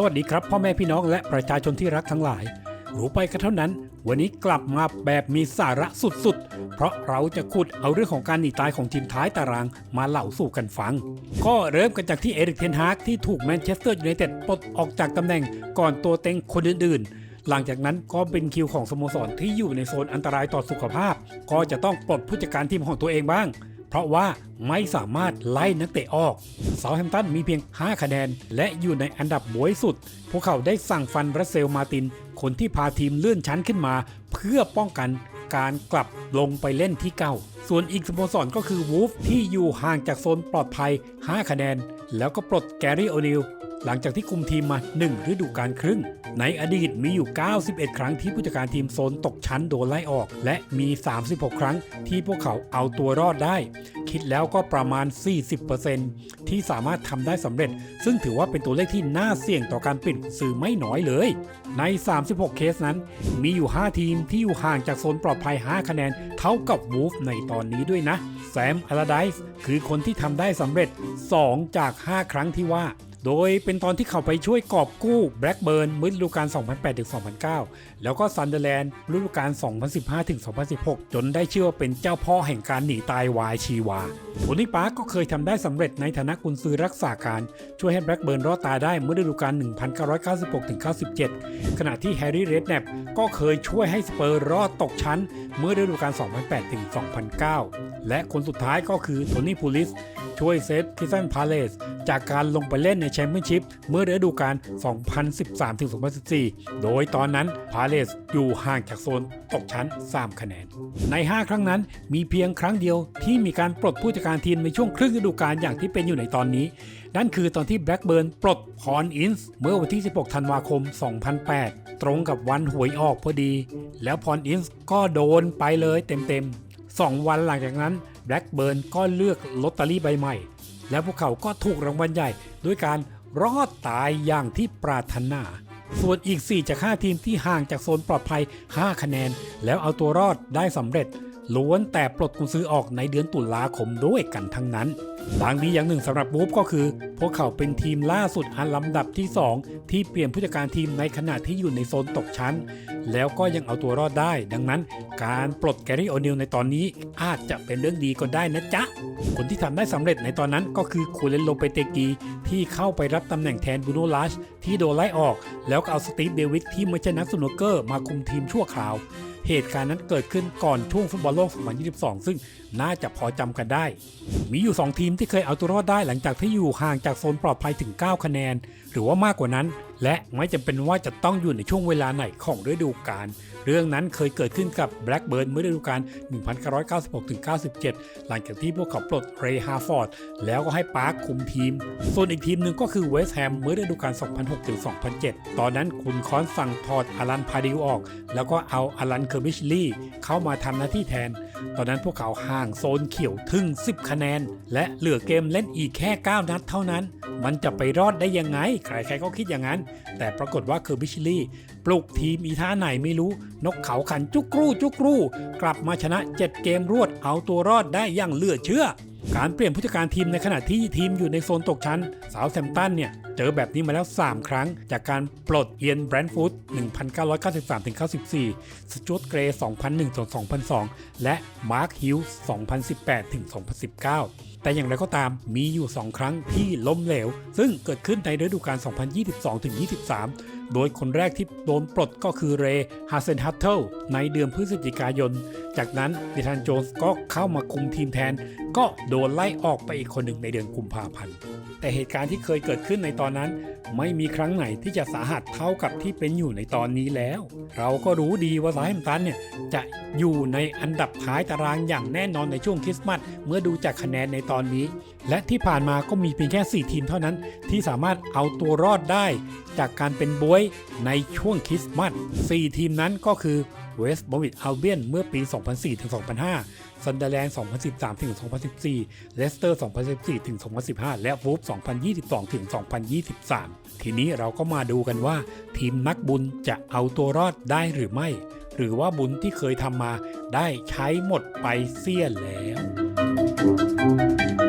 สวัสดีครับ พ่อแม่พี่น้องและประชาชนที่รักทั้งหลาย รู้ไปกันเท่านั้น วันนี้กลับมาแบบมีสาระสุดๆ เพราะเราจะขุดเอาเรื่องของการหนีตายของทีมท้ายตารางมาเล่าสู่กันฟัง ก็เริ่มกันจากที่เอริกเทนฮากที่ถูกแมนเชสเตอร์ยูไนเต็ดปลดออกจากตำแหน่งก่อนตัวเต็งคนอื่นๆ หลังจากนั้นก็เป็นคิวของสโมสรที่อยู่ในโซนอันตรายต่อสุขภาพ ก็จะต้องปลดผู้จัดการทีมของตัวเองบ้าง เพราะว่าไม่สามารถไล่นักเตะออกเซาแฮมตันมีเพียง 5 คะแนน และอยู่ในอันดับบวยสุด พวกเขาได้สั่งฟันรัสเซลมาติน คนที่พาทีมเลื่อนชั้นขึ้นมา เพื่อป้องกันการกลับลงไปเล่นที่เก่า ส่วนอีกสโมสรก็คือวูฟที่อยู่ห่างจากโซนปลอดภัย 5 คะแนน แล้วก็ปลดแกรี่โอนิล หลังจากที่คุมทีมมา 1 ฤดูกาลครึ่ง ในอดีตมีอยู่ 91 ครั้งที่ผู้จัดการทีมโซนตกชั้นโดนไล่ออก และมี 36 ครั้งที่พวกเขาเอาตัวรอดได้ คิดแล้วก็ประมาณ 40%ที่สามารถทำได้สำเร็จ ซึ่งถือว่าเป็นตัวเลขที่น่าเสี่ยงต่อการปิดสื่อไม่น้อยเลย ใน 36 เคสนั้น มีอยู่ 5 ทีมที่อยู่ห่างจากโซนปลอดภัย 5 คะแนน เท่ากับวูฟในตอนนี้ด้วยนะ แซมอาราไดส์คือคนที่ทำได้สำเร็จ 2 จาก 5 ครั้งที่ว่า โดยเป็นตอนที่เขาไปช่วยกอบกู้แบล็กเบิร์นมื่อฤดูกาล 2008-2009 แล้วก็ซันเดอร์แลนด์ฤดูกาล 2015-2016 จนได้ชื่อว่าเป็นเจ้าพ่อแห่งการหนีตายวายชีวาโทนี่ปาร์กก็เคยทำได้สำเร็จในฐานะกุนซือรักษาการช่วยให้แบล็กเบิร์นรอดตายได้เมื่อฤดูกาล 1996-97 ขณะที่แฮร์รี่เรดแนปก็เคยช่วยให้สเปอร์รอดตกชั้นเมื่อฤดูกาล 2008-2009 และคนสุดท้ายก็คือโทนี่พูลิสช่วยเซฟคิสันพาเลสจากการลงไปเล่นในแชมเปี้ยนชิพเมื่อฤดูกาล 2013-2014 โดยตอนนั้นพาเลสอยู่ห่างจากโซนตกชั้น 3 คะแนน ใน 5 ครั้งนั้นมีเพียงครั้งเดียวที่มีการปลดผู้จัดการทีมในช่วงครึ่งฤดูกาลอย่างที่เป็นอยู่ในตอนนี้ นั่นคือตอนที่แบล็กเบิร์นปลดพรอินส์เมื่อวันที่ 16 ธันวาคม 2008 ตรงกับวันหวยออกพอดี แล้วพรอินส์ก็โดนไปเลยเต็มๆ2 วันหลังจากนั้นแบล็กเบิร์นก็เลือกลอตเตอรี่ใบใหม่ แล้วพวกเขาก็ถูกรางวัลใหญ่ด้วยการรอดตายอย่างที่ปรารถนา ส่วนอีก 4 จาก 5 ทีมที่ห่างจากโซนปลอดภัย 5 คะแนน แล้วเอาตัวรอดได้สำเร็จ ล้วนแต่ปลดกุญซื้อออกในเดือนตุลาคมด้วยกันทั้งนั้นบางดีอย่างหนึ่งสำหรับบูฟก็คือ พวกเขาเป็นทีมล่าสุดอันลำดับที่ 2 ที่เปลี่ยนผู้จัดการทีมในขณะที่อยู่ในโซนตกชั้น แล้วก็ยังเอาตัวรอดได้ ดังนั้น การปลดแกรี่โอนิลในตอนนี้อาจจะเป็นเรื่องดีก็ได้นะจ๊ะ คนที่ทำได้สำเร็จในตอนนั้นก็คือคูเลนโลเปเตกีที่เข้าไปรับตำแหน่งแทนบูโนลัช ที่โดนไล่ออก แล้วก็เอาสตีฟเดวิดที่ไม่ใช่นักสนุกเกอร์มาคุมทีมชั่วคราว เหตุการณ์นั้นเกิดขึ้นก่อนช่วงฟุตบอลโลก 2022 ซึ่งน่าจะพอจำกันได้ มีอยู่ 2 ทีมที่เคยเอาตัวรอดได้หลังจากที่อยู่ห่างจากโซนปลอดภัยถึง 9 คะแนน หรือว่ามากกว่านั้น และไม่จำเป็นว่าจะต้องอยู่ในช่วงเวลาไหนของฤดูกาล เรื่องนั้นเคยเกิดขึ้นกับแบล็กเบิร์นเมื่อฤดูกาล 1996-97 หลังจากที่พวกเขาปลดเรย์ฮาร์ฟอร์ด แล้วก็ให้ปาร์คคุมทีม ส่วนอีกทีมหนึ่งก็คือเวสต์แฮมเมื่อฤดูกาล 2006-2007 ตอนนั้นคุณคอนสั่งถอดอารันพาดิวออก แล้วก็เอาอารันเคอร์บิชลี่เข้ามาทำหน้าที่แทน ตอนนั้นพวกเขาห่างโซนเขียวถึง 10 คะแนน และเหลือเกมเล่นอีกแค่ 9 นัดเท่านั้น มันจะไปรอดได้ยังไง ใครๆก็คิดอย่างนั้น แต่ปรากฏว่าเคอร์บิชลี่ ปลุกทีมอีท่าไหนไม่รู้ นกเขาขันจุกรูจุกรู กลับมาชนะ 7 เกมรวดเอาตัวรอดได้อย่างเหลือเชื่อ การเปลี่ยนผู้จัดการทีมในขณะที่ทีมอยู่ในโซนตกชั้น สาวแซมตันเนี่ย เจอแบบนี้มาแล้ว 3 ครั้ง จากการปลดเอียนแบรนด์ฟูด1993-94 สจวตเกรย์2001-2002 และมาร์คฮิลส์2018-2019แต่อย่างไรก็ตามมีอยู่ 2 ครั้งที่ล้มเหลว ซึ่งเกิดขึ้นในฤดูกาล 2022-23 โดยคนแรกที่โดนปลดก็คือเรย์ฮาเซนฮัตเทิลในเดือนพฤศจิกายน จากนั้นดิทันโจนส์ก็เข้ามาคุมทีมแทน ก็โดนไล่ออกไปอีกคนหนึ่งในเดือนกุมภาพันธ์ แต่เหตุการณ์ที่เคยเกิดขึ้นในตอนนั้น ไม่มีครั้งไหนที่จะสาหัสเท่ากับที่เป็นอยู่ในตอนนี้แล้ว เราก็รู้ดีว่าซาแฮมป์ตันเนี่ยจะอยู่ในอันดับท้ายตารางอย่างแน่นอนในช่วงคริสต์มาสเมื่อดูจากคะแนนในตอนนี้ และที่ผ่านมาก็มีเพียงแค่ 4 ทีมเท่านั้น ที่สามารถเอาตัวรอดได้ จากการเป็นบวยในช่วงคริสต์มาส 4 ทีมนั้นก็คือเวสต์บอมิดอัลเบียนเมื่อปี 2004-2005 ซันเดอร์แลนด์ 2013 ถึง 2014 เลสเตอร์ 2014 ถึง 2015 และวูฟ2022 ถึง 2023 ทีนี้เราก็มาดูกันว่า ทีมนักบุญจะเอาตัวรอดได้หรือไม่ หรือว่าบุญที่เคยทำมาได้ใช้หมดไปเสี้ยแล้ว Thank you.